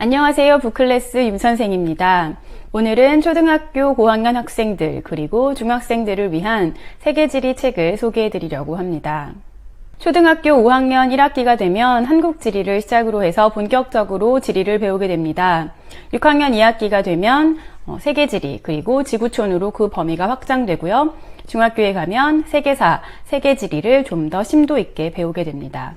안녕하세요. 부클래스 윤선생입니다. 오늘은 초등학교 고학년 학생들 그리고 중학생들을 위한 세계지리 책을 소개해 드리려고 합니다. 초등학교 5학년 1학기가 되면 한국 지리를 시작으로 해서 본격적으로 지리를 배우게 됩니다. 6학년 2학기가 되면 어, 세계 지리 그리고 지구촌으로 그 범위가 확장되고요. 중학교에 가면 세계사, 세계 지리를 좀 더 심도 있게 배우게 됩니다.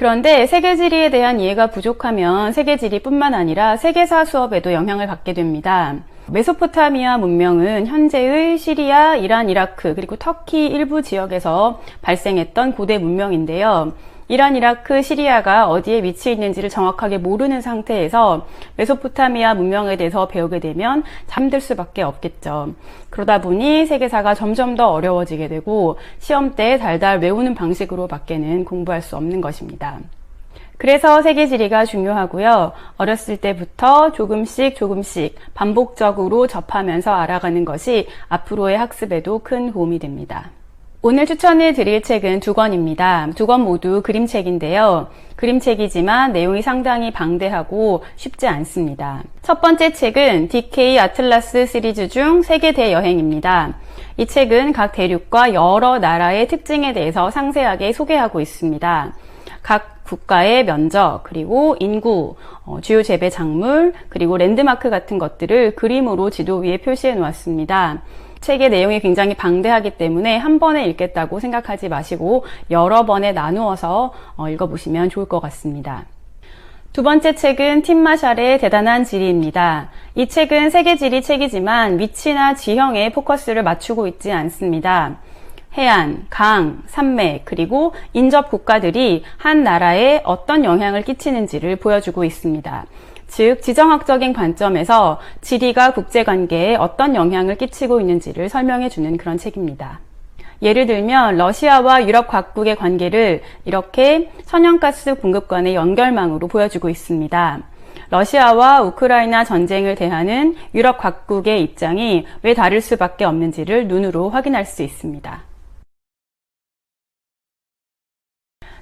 그런데 세계 지리에 대한 이해가 부족하면 세계 지리뿐만 아니라 세계사 수업에도 영향을 받게 됩니다. 메소포타미아 문명은 현재의 시리아, 이란, 이라크, 그리고 터키 일부 지역에서 발생했던 고대 문명인데요. 이란, 이라크, 시리아가 어디에 위치해 있는지를 정확하게 모르는 상태에서 메소포타미아 문명에 대해서 배우게 되면 잠들 수밖에 없겠죠. 그러다 보니 세계사가 점점 더 어려워지게 되고 시험 때 달달 외우는 방식으로 밖에는 공부할 수 없는 것입니다. 그래서 세계 지리가 중요하고요. 어렸을 때부터 조금씩 조금씩 반복적으로 접하면서 알아가는 것이 앞으로의 학습에도 큰 도움이 됩니다. 오늘 추천해 드릴 책은 두 권입니다. 두 권 모두 그림책인데요. 그림책이지만 내용이 상당히 방대하고 쉽지 않습니다. 첫 번째 책은 DK 아틀라스 시리즈 중 세계 대여행입니다. 이 책은 각 대륙과 여러 나라의 특징에 대해서 상세하게 소개하고 있습니다. 각 국가의 면적, 그리고 인구, 어, 주요 재배 작물, 그리고 랜드마크 같은 것들을 그림으로 지도 위에 표시해 놓았습니다. 책의 내용이 굉장히 방대하기 때문에 한 번에 읽겠다고 생각하지 마시고 여러 번에 나누어서 어, 읽어보시면 좋을 것 같습니다. 두 번째 책은 팀 마샬의 대단한 지리입니다. 이 책은 세계 지리 책이지만 위치나 지형에 포커스를 맞추고 있지 않습니다. 해안, 강, 산맥, 그리고 인접 국가들이 한 나라에 어떤 영향을 끼치는지를 보여주고 있습니다. 즉, 지정학적인 관점에서 지리가 국제관계에 어떤 영향을 끼치고 있는지를 설명해 주는 그런 책입니다. 예를 들면 러시아와 유럽 각국의 관계를 이렇게 천연가스 공급관의 연결망으로 보여주고 있습니다. 러시아와 우크라이나 전쟁을 대하는 유럽 각국의 입장이 왜 다를 수밖에 없는지를 눈으로 확인할 수 있습니다.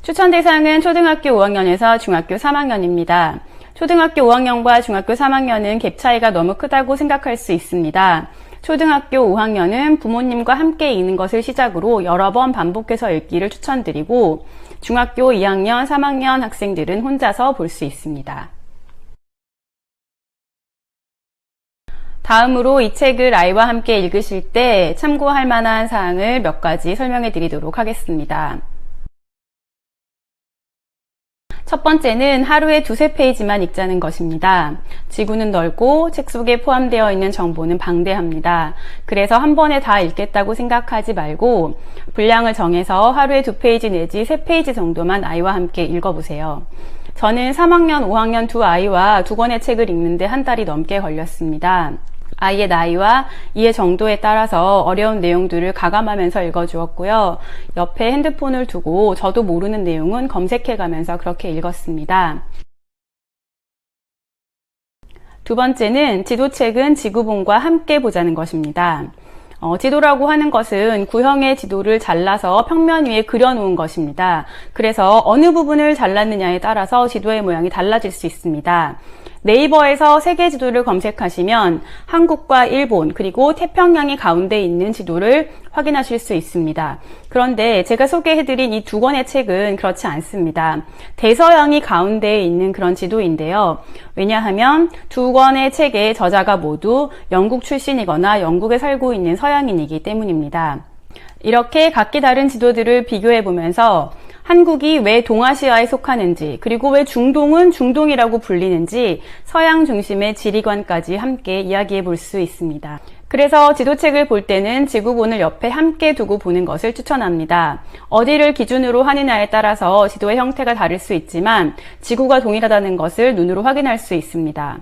추천 대상은 초등학교 5학년에서 중학교 3학년입니다. 초등학교 5학년과 중학교 3학년은 갭 차이가 너무 크다고 생각할 수 있습니다. 초등학교 5학년은 부모님과 함께 읽는 것을 시작으로 여러 번 반복해서 읽기를 추천드리고 중학교 2학년, 3학년 학생들은 혼자서 볼 수 있습니다. 다음으로 이 책을 아이와 함께 읽으실 때 참고할 만한 사항을 몇 가지 설명해 드리도록 하겠습니다. 첫 번째는 하루에 두세 페이지만 읽자는 것입니다. 지구는 넓고 책 속에 포함되어 있는 정보는 방대합니다. 그래서 한 번에 다 읽겠다고 생각하지 말고 분량을 정해서 하루에 두 페이지 내지 세 페이지 정도만 아이와 함께 읽어보세요. 저는 3학년, 5학년 두 아이와 두 권의 책을 읽는데 한 달이 넘게 걸렸습니다. 아이의 나이와 이해 정도에 따라서 어려운 내용들을 가감하면서 읽어주었고요. 옆에 핸드폰을 두고 저도 모르는 내용은 검색해가면서 그렇게 읽었습니다. 두 번째는 지도책은 지구본과 함께 보자는 것입니다. 어, 지도라고 하는 것은 구형의 지도를 잘라서 평면 위에 그려놓은 것입니다. 그래서 어느 부분을 잘랐느냐에 따라서 지도의 모양이 달라질 수 있습니다. 네이버에서 세계 지도를 검색하시면 한국과 일본 그리고 태평양이 가운데 있는 지도를 확인하실 수 있습니다. 그런데 제가 소개해드린 이 두 권의 책은 그렇지 않습니다. 대서양이 가운데에 있는 그런 지도인데요. 왜냐하면 두 권의 책의 저자가 모두 영국 출신이거나 영국에 살고 있는 서양인이기 때문입니다. 이렇게 각기 다른 지도들을 비교해 보면서 한국이 왜 동아시아에 속하는지, 그리고 왜 중동은 중동이라고 불리는지 서양 중심의 지리관까지 함께 이야기해 볼 수 있습니다. 그래서 지도책을 볼 때는 지구본을 옆에 함께 두고 보는 것을 추천합니다. 어디를 기준으로 하느냐에 따라서 지도의 형태가 다를 수 있지만 지구가 동일하다는 것을 눈으로 확인할 수 있습니다.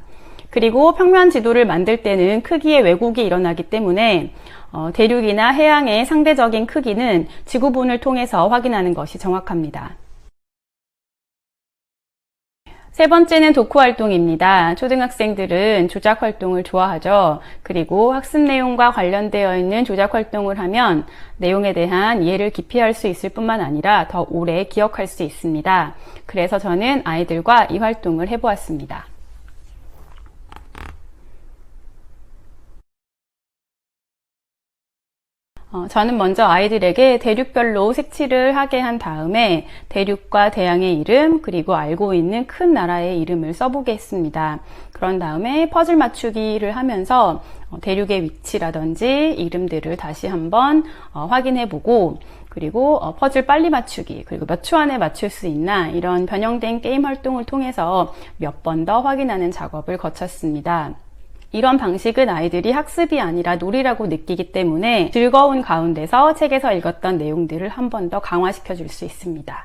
그리고 평면 지도를 만들 때는 크기의 왜곡이 일어나기 때문에 어, 대륙이나 해양의 상대적인 크기는 지구본을 통해서 확인하는 것이 정확합니다. 세 번째는 독후 활동입니다. 초등학생들은 조작 활동을 좋아하죠. 그리고 학습 내용과 관련되어 있는 조작 활동을 하면 내용에 대한 이해를 깊이 할 수 있을 뿐만 아니라 더 오래 기억할 수 있습니다. 그래서 저는 아이들과 이 활동을 해보았습니다. 어, 저는 먼저 아이들에게 대륙별로 색칠을 하게 한 다음에 대륙과 대양의 이름 그리고 알고 있는 큰 나라의 이름을 써보게 했습니다. 그런 다음에 퍼즐 맞추기를 하면서 어, 대륙의 위치라든지 이름들을 다시 한번 어, 확인해보고 그리고 어, 퍼즐 빨리 맞추기 그리고 몇 초 안에 맞출 수 있나 이런 변형된 게임 활동을 통해서 몇 번 더 확인하는 작업을 거쳤습니다. 이런 방식은 아이들이 학습이 아니라 놀이라고 느끼기 때문에 즐거운 가운데서 책에서 읽었던 내용들을 한 번 더 강화시켜 줄 수 있습니다.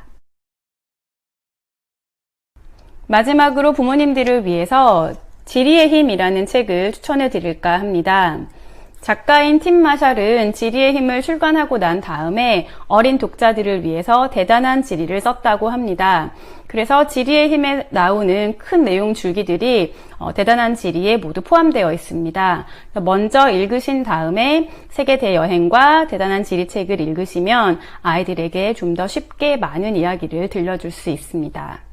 마지막으로 부모님들을 위해서 지리의 힘이라는 책을 추천해 드릴까 합니다. 작가인 팀 마샬은 지리의 힘을 출간하고 난 다음에 어린 독자들을 위해서 대단한 지리를 썼다고 합니다. 그래서 지리의 힘에 나오는 큰 내용 줄기들이 어, 대단한 지리에 모두 포함되어 있습니다. 먼저 읽으신 다음에 세계 대여행과 대단한 지리 책을 읽으시면 아이들에게 좀 더 쉽게 많은 이야기를 들려줄 수 있습니다.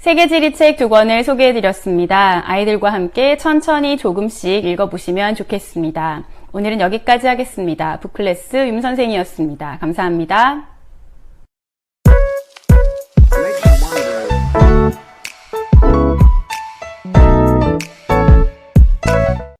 세계지리책 두 권을 소개해드렸습니다. 아이들과 함께 천천히 조금씩 읽어보시면 좋겠습니다. 오늘은 여기까지 하겠습니다. 부클래스 윤선생이었습니다. 감사합니다.